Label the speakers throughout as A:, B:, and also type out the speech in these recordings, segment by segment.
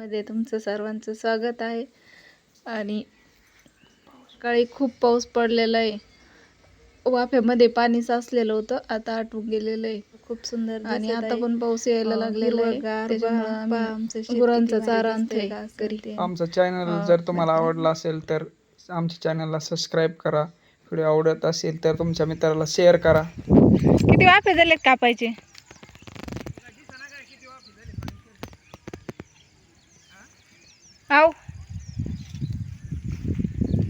A: मध्ये तुमचं सर्वांचं स्वागत आहे. आणि सकाळी खूप पाऊस पडलेला आहे. वाफ्यामध्ये पाणी साचलेलं होतं आता आटून गेलेलं आहे.
B: खूप सुंदर
A: आणि आता. पण पाऊस यायला लागलेला आहे. गुरांचा चारा.
C: आमचं चॅनल जर तुम्हाला आवडलं असेल तर आमच्या चॅनलला सबस्क्राईब करा. व्हिडिओ आवडत असेल तर तुमच्या मित्राला शेअर करा.
B: किती वाफे झालेत कापायचे? आव.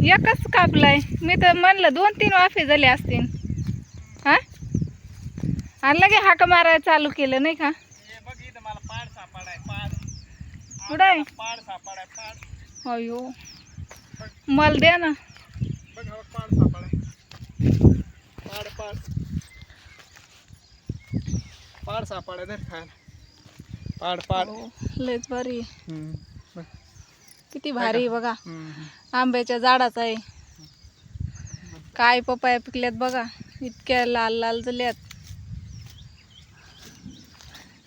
B: एकच कापलाय. मी तर म्हणलं दोन तीन वाफे झाले असतील. हा? आणि लगे हाक मारायला चालू केलं नाही का? कुठं आहे? अयो. मला द्या ना.
C: पाड सापाड पाड पाड.
A: लयच
C: बघ.
A: किती भारी आहे बघा आंब्याच्या झाडाचा आहे. काय पपाया पिकल्यात बघा. इतक्या लाल लाल झाल्यात.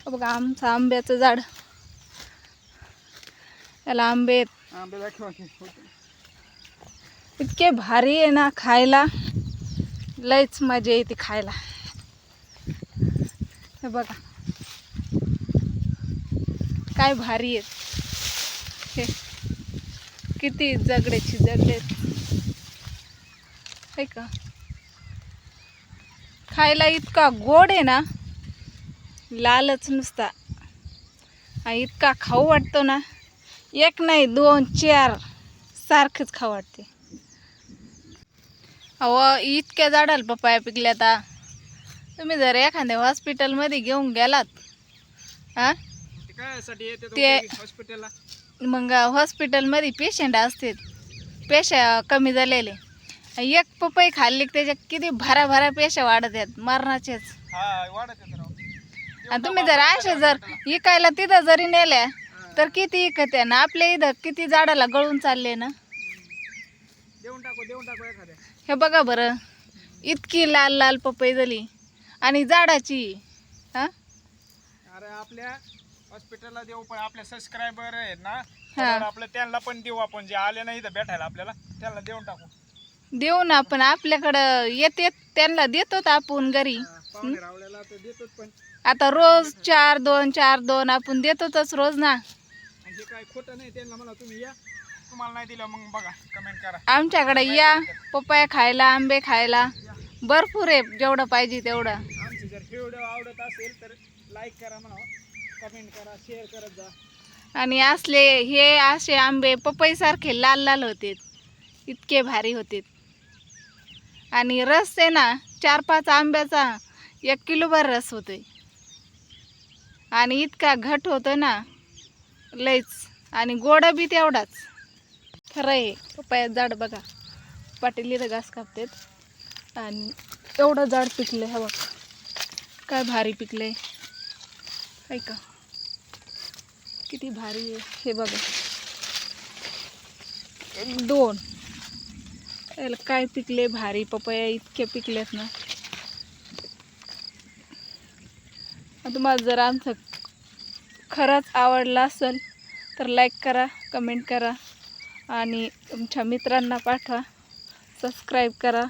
A: बघा आमचं आंब्याचं झाड. याला आंबे आहेत. इतके भारी आहे ना खायला. लयच मजा येते खायला. हे बघा. काय भारी आहेत हे. किती जगड्याची जगडे आहे का? खायला इतका गोड आहे ना लालच नुसता. इतका खाऊ वाटतो ना एक नाही दोन चार सारखंच खाऊ वाटते. अहो इतक्या झाडाला पपाया पिकल्या आता. तुम्ही जर एखाद्या हॉस्पिटलमध्ये घेऊन गेलात हा
C: ते हॉस्पिटलला
A: मग हॉस्पिटलमध्ये पेशंट असतात पेशा कमी झालेले. एक पपई खाल्ली की त्याच्या किती भरा भरा पेशा वाढत आहेत. मरणाचेच.
C: हा.
A: आणि तुम्ही जर असे जर इकायला तिथं जरी नेल्या तर किती इकत आहे ना? आपल्या इथं किती झाडाला गळून चालले ना?
C: देऊन टाकू देऊन टाकू एखाद्या.
A: हे बघा बरं. इतकी लाल लाल पपई झाली. आणि झाडाची हा?
C: अरे आपल्या हॉस्पिटलला देऊ पण आपले सबस्क्रायबर आहेत ना. तर आपलं त्यांना पण देऊ आपण जे आले नाही इथं भेटायला आपल्याला त्यांना देऊन टाकू.
A: देऊ ना आपण आपल्याकडं येते त्यांना देतो आपण घरी.
C: पाहुणे रावल्याला तर देतोच पण.
A: आता रोज चार दोन चार दोन आपण देतोच रोज ना.
C: आणि जे काय खोटं नाही त्यांना म्हणा तुम्ही या. तुम्हाला नाही दिलं मग बघा कमेंट करा.
A: आमच्याकडे या पपया खायला आंबे खायला. भरपूर आहे जेवढं पाहिजे तेवढं.
C: आमची जर व्हिडिओ आवडत असेल तर लाईक करा म्हणा. कमेंट करा शेअर करत जा.
A: आणि असले हे असे आंबे पपईसारखे लाल लाल होते इतके भारी होते आणि रस आहे ना चार पाच आंब्याचा एक किलोभर रस होतोय. आणि इतका घट होतो ना लईच आणि गोड बी तेवढाच. खरं आहे पपया जाड बघा. पाटील घास कापतात. आणि एवढं जाड पिकलं हे बघ काय भारी पिकलंय. ऐका. किती भारी आहे. हे बघा. एक दोन. याला काय पिकले भारी पपया इतके पिकलेत ना. तुम्हाला जर आमचं खरंच आवडलं असेल तर लाईक करा कमेंट करा आणि तुमच्या मित्रांना पाठवा. सबस्क्राईब करा.